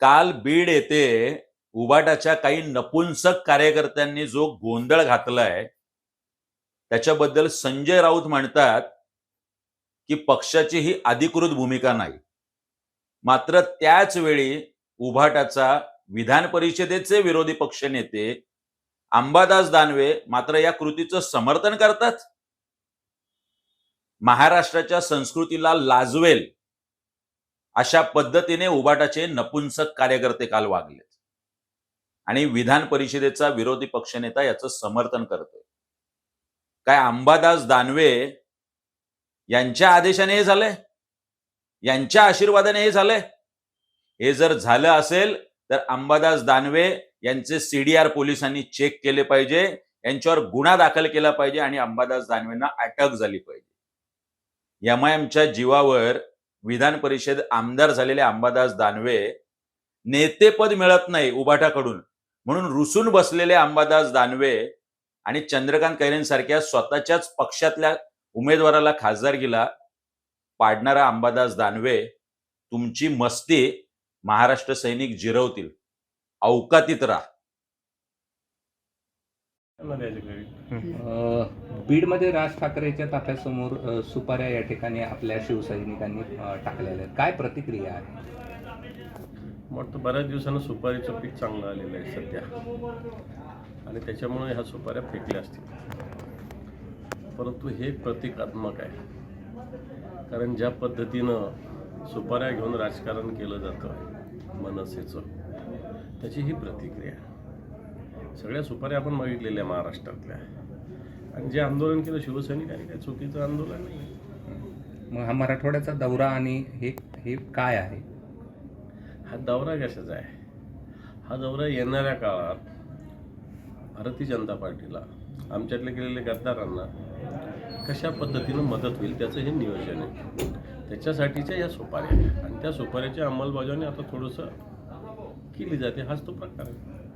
काल बीड येथे उबाटाच्या काही नपुंसक कार्यकर्त्यांनी जो गोंधळ घातलाय त्याच्याबद्दल संजय राऊत म्हणतात की पक्षाची ही अधिकृत भूमिका नाही. मात्र त्याच वेळी उभाटाचा विधान परिषदेचे विरोधी पक्ष नेते अंबादास दानवे मात्र या कृतीचं समर्थन करतात. महाराष्ट्राच्या संस्कृतीला लाजवेल अशा पद्धतीने उबाटाचे नपुंसक कार्यकर्ते काल वागलेत. आणि विधान परिषदेचा विरोधी पक्षनेता याचं समर्थन करतोय. काय अंबादास दानवे यांच्या आदेशाने हे झालंय? यांच्या आशीर्वादाने हे झालंय? हे जर झालं असेल तर अंबादास दानवे यांचे सीडीआर पोलिसांनी चेक केले पाहिजे यांच्यावर गुन्हा दाखल केला पाहिजे आणि अंबादास दानवेंना अटक झाली पाहिजे. एमआयएमच्या जीवावर विधान परिषद आमदार झालेले अंबादास दानवे नेतेपद मिळत नाही उबाटाकडून. म्हणून रुसून बसलेले अंबादास दानवे आणि चंद्रकांत कैरेंसारख्या स्वतःच्याच पक्षातल्या उमेदवाराला खासदारकीला पाडणारा अंबादास दानवे तुमची मस्ती महाराष्ट्र सैनिक जिरवतील. अवकातीत राहा. बीडमध्ये राज ठाकरेच्या ताफ्यासमोर सुपाऱ्या या ठिकाणी आपल्या शिवसैनिकांनी टाकलेल्या आहेत. काय प्रतिक्रिया आहे? वाटतं बऱ्याच दिवसानं सुपारीचं पीक चांगलं आलेलं आहे सध्या. आणि त्याच्यामुळे ह्या सुपाऱ्या फेकल्या असतील. परंतु हे प्रतिकात्मक आहे. कारण ज्या पद्धतीनं सुपाऱ्या घेऊन राजकारण केलं जातं मनसेचं त्याची ही प्रतिक्रिया सगळ्या सुपाऱ्या आपण मागितलेल्या महाराष्ट्रातल्या. आणि जे आंदोलन केलं शिवसैनिकांनी काही चुकीचं आंदोलन नाही. मग हा मराठवाड्याचा दौरा आणि हे हे काय आहे? हा दौरा कशाचा आहे? हा दौरा येणाऱ्या काळात भारतीय जनता पार्टीला आमच्यातले गेलेले गद्दारांना कशा पद्धतीनं मदत होईल त्याचं हे नियोजन आहे. त्याच्यासाठीच्या या सुपाऱ्या आणि त्या सुपाऱ्याची अंमलबजावणी आता थोडंसं केली जाते. हाच तो प्रकार आहे.